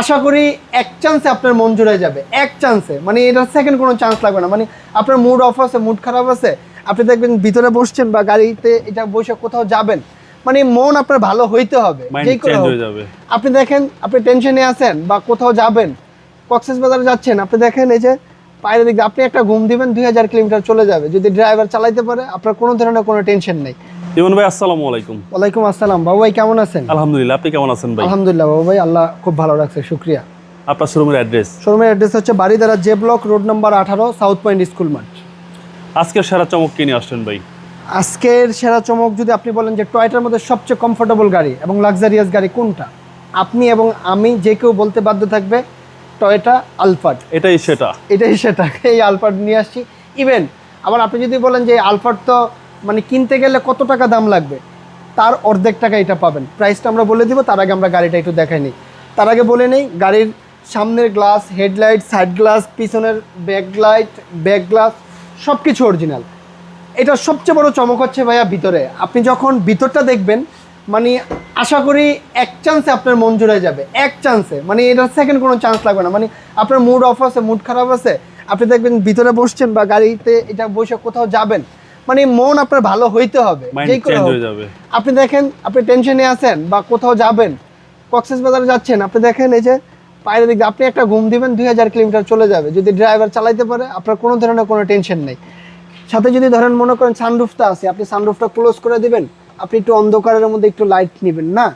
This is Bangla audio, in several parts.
আশা করি এক চান্সে আপনার মন জুড়ে যাবে। এক চান্সে মানে এটা সেকেন্ড কোনো চান্স লাগবে না। মানে আপনার মুড অফ আছে মুড খারাপ আছে আপনি দেখবেন ভিতরে বসছেন বা গাড়িতে এটা বসে কোথাও যাবেন। মানে মন আপনার ভালো হইতে হবে আপনি দেখেন আপনি টেনশনে আছেন বা কোথাও যাবেন কক্সেস বাজারে যাচ্ছেন আপনি দেখেন এই যে বাইরের দিকে আপনি একটা ঘুম দিবেন দুই হাজার কিলোমিটার চলে যাবে। যদি ড্রাইভার চালাইতে পারে আপনার কোনো ধরনের কোনো টেনশন নেই। ইমন ভাই আসসালামু আলাইকুম। ওয়ালাইকুম আসসালাম। বাবু ভাই কেমন আছেন? আলহামদুলিল্লাহ আপনি কেমন আছেন ভাই? আলহামদুলিল্লাহ বাবু ভাই আল্লাহ খুব ভালো রাখছে শুক্রিয়া। আপনার শোরুমের অ্যাড্রেস? শোরুমের অ্যাড্রেস হচ্ছে বাড়িদারা জে ব্লক রোড নাম্বার আঠারো সাউথ পয়েন্ট স্কুল মাঠ। আজকের সেরা চমক কি নিয়ে আসছেন ভাই? আজকের সেরা চমক যদি আপনি বলেন যে টয়টার মধ্যে সবচেয়ে কমফোর্টেবল গাড়ি এবং লাক্সারিয়াস গাড়ি কোনটা? আপনি এবং আমি যে কেউ বলতে বাধ্য থাকবে টয়টা আলফার্ড। এটাই সেটা। এটাই সেটা এই আলফার্ড নিয়ে আসছি। ইভেন আবার আপনি যদি বলেন যে আলফার্ড তো মানে কিনতে গেলে কত টাকা দাম লাগবে? তার অর্ধেক টাকা এটা পাবেন। প্রাইসটা আমরা বলে দিব, তার আগে আমরা গাড়িটা একটু দেখাই নিই। তার আগে বলে নেই, গাড়ির সামনের গ্লাস হেডলাইট সাইড গ্লাস পিছনের ব্যাক লাইট ব্যাক গ্লাস সব কিছু অরিজিনাল এটা সবচেয়ে বড় চমক হচ্ছে ভাইয়া ভিতরে। আপনি যখন ভিতরটা দেখবেন মানে আশা করি এক চান্সে আপনার মন জুড়ে যাবে। এক চান্সে মানে এটা সেকেন্ড কোনো চান্স লাগবে না। মানে আপনার মুড অফ আছে মুড খারাপ আছে। আপনি দেখবেন ভিতরে বসছেন বা গাড়িতে এটা বসে কোথাও যাবেন মানে মন আপনার ভালো হইতে হবে যাবে। আপনি দেখেন আপনি টেনশনে আছেন বা কোথাও যাবেন কক্সেস বাজারে যাচ্ছেন আপনি দেখেন এই যে বাইরের দিকে আপনি একটা ঘুম দিবেন দুই হাজার কিলোমিটার চলে যাবে। যদি ড্রাইভার চালাইতে পারে আপনার কোনো ধরনের কোনো টেনশন নেই। সাথে যদি ধরেন মনে করেন সানরুফটা আছে আপনি সানরুফটা ক্লোজ করে দিবেন আপনি একটু অন্ধকারের মধ্যে একটু লাইট নেবেন না?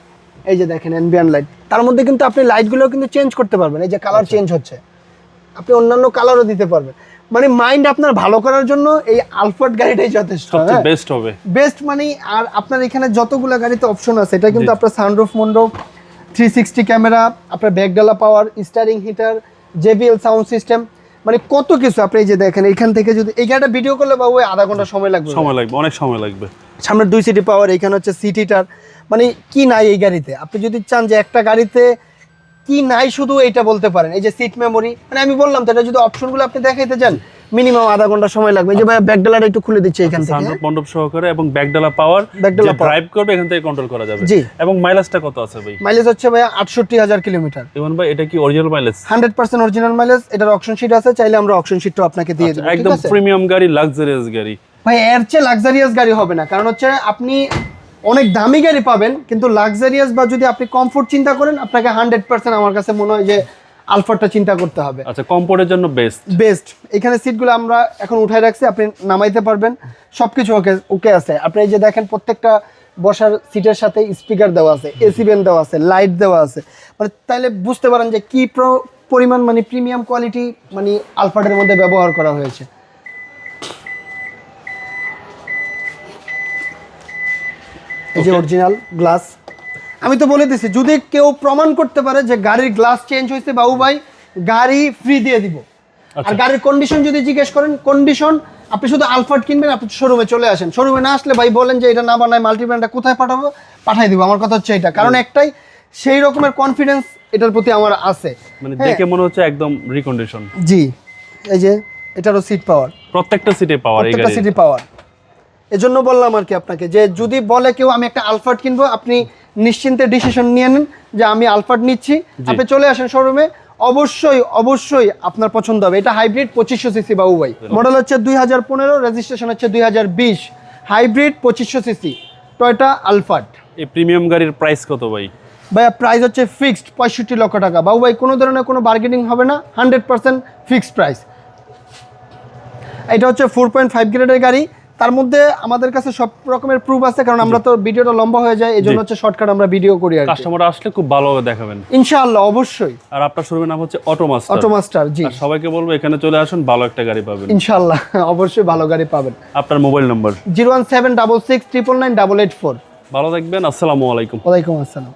এই যে দেখেন অ্যাম্বিয়ান লাইট তার মধ্যে কিন্তু আপনি লাইটগুলো কিন্তু চেঞ্জ করতে পারবেন এই যে কালার চেঞ্জ হচ্ছে। আপনি অন্যান্য কালারও দিতে পারবেন। মানে মাইন্ড আপনার ভালো করার জন্য এই আলফার্ড গাড়িটাই যথেষ্ট সবচেয়ে হ্যাঁ? বেস্ট হবে। বেস্ট মানে আর আপনার এখানে যতগুলো গাড়িতে অপশন আছে এটা কিন্তু আপনার সানরুফ মন্ডপ থ্রি সিক্সটি ক্যামেরা আপনার ব্যাকডালা power steering heater JBL sound system মানে কত কিছু আপনি যে দেখেন এখান থেকে যদি এই গাড়িটা ভিডিও করলে বাবু আধা ঘণ্টা সময় লাগবে। সময় লাগবে অনেক সময় লাগবে। সামনে দুই সিটি পাওয়ার এখানে হচ্ছে সিটিটার মানে কি নাই এই গাড়িতে? আপনি যদি চান যে একটা গাড়িতে কি নাই শুধু এইটা বলতে পারেন। এই যে সিট মেমোরি মানে আমি বললাম তো এটা যদি অপশনগুলো আপনি দেখাইতে চান মিনিমাম আধা ঘণ্টা সময় লাগবে। এই যে ভাই ব্যাকডালাটা একটু খুলে দিচ্ছে এখান থেকে? সানরুফ মণ্ডপ সহকারে এবং ব্যাকডালা পাওয়ার power। ড্রাইভ করবে এখান থেকে কন্ট্রোল করা যাবে। জি। এবং মাইলেজটা কত আছে ভাই? মাইলেজ হচ্ছে ভাই আটষট্টি হাজার কিলোমিটার। ইমন ভাই এটা কি original mileage hundred percent original mileage এটার অপশন শিট আছে চাইলে আমরা অপশন শিটটাও আপনাকে দিয়ে দেবো একদম প্রিমিয়াম গাড়ি লাক্সারিয়াস গাড়ি। ভাই এর চেয়ে লাক্সারিয়াস গাড়ি হবে না কারণ হচ্ছে আপনি অনেক দামি গাড়ি পাবেন কিন্তু লাক্সারিয়াস বা যদি আপনি কমফোর্ট চিন্তা করেন আপনাকে হান্ড্রেড পার্সেন্ট আমার কাছে মনে হয় যে আলফারটা চিন্তা করতে হবে। আচ্ছা কমফোর্টের জন্য বেস্ট বেস্ট এখানে সিটগুলো আমরা এখন উঠাই রাখছি আপনি নামাইতে পারবেন সব কিছু ওকে ওকে আছে। আপনি এই যে দেখেন প্রত্যেকটা বসার সিটের সাথে স্পিকার দেওয়া আছে এসি বেন দেওয়া আছে লাইট দেওয়া আছে। মানে তাইলে বুঝতে পারেন যে কি প্র- পরিমাণ মানে প্রিমিয়াম কোয়ালিটি মানে আলফাটের মধ্যে ব্যবহার করা হয়েছে। এই যে অরিজিনাল গ্লাস আমি তো বলে দিছি যদি কেউ প্রমাণ করতে পারে যে গাড়ির গ্লাস চেঞ্জ হয়েছে বাবু ভাই গাড়ি ফ্রি দিয়ে দিব। আর আচ্ছা। গাড়ির কন্ডিশন যদি জিজ্ঞেস করেন কন্ডিশন আপনি শুধু আলফার্ট কিনবেন আপনি শোরুমে চলে আসেন। শোরুমে না আসলে ভাই বলেন যে এটা না বানায় মাল্টিব্র্যান্ডটা কোথায় পাঠাবো? পাঠাই দিব। আমার কথা হচ্ছে এটা। কারণ একটাই সেই রকমের কনফিডেন্স এটার প্রতি আমার আছে। মানে হ্যাঁ। দেখে মনে হচ্ছে একদম রিকন্ডিশন জি। এই যে এটারও সিট পাওয়ার প্রত্যেকটা সিটে পাওয়ার এই প্রত্যেকটা সিটি পাওয়ার এজন্য বললাম আর কি আপনাকে যে যদি বলে কেউ আমি একটা আলফার্ট কিনবো আপনি নিশ্চিন্তে ডিসিশন নিয়ে নিন যে আমি আলফার্ট নিচ্ছি। আপনি চলে আসেন শোরুমে অবশ্যই অবশ্যই আপনার পছন্দ হবে। এটা হাইব্রিড পঁচিশশো সিসি বাবু ভাই মডেল হচ্ছে দুই হাজার পনেরো রেজিস্ট্রেশন হচ্ছে দুই হাজার বিশ। হাইব্রিড পঁচিশশো সিসি টয়টা আলফার্ট এই প্রিমিয়াম গাড়ির প্রাইস কত ভাই? ভাইয়া প্রাইস হচ্ছে ফিক্সড পঁয়ষট্টি লক্ষ টাকা। বাবু ভাই কোনো ধরনের কোনো বার্গেনিং হবে না হান্ড্রেড পার্সেন্ট ফিক্সড প্রাইস এটা হচ্ছে ফোর পয়েন্ট ফাইভ গ্রেডের গাড়ি। তার মধ্যে আমাদের কাছে সব রকমের প্রুফ আছে কারণ আমরা তো ভিডিওটা লম্বা হয়ে যায় এই জন্য জি। হচ্ছে শর্টকাট আমরা ভিডিও করি আর কাস্টমার আসলে খুব ভালোভাবে দেখাবেন। ইনশাআল্লাহ অবশ্যই। আর আপনার শোরুমের নাম হচ্ছে অটোমাস্টার অটোমাস্টার জি। সবাইকে বলব এখানে চলে আসুন ভালো একটা গাড়ি পাবেন। ইনশাআল্লাহ অবশ্যই ভালো গাড়ি পাবেন। আপনার mobile number. Zero one seven double six triple nine double eight four. ভালো থাকবেন আসসালামু আলাইকুম। ওয়ালাইকুম আসসালাম।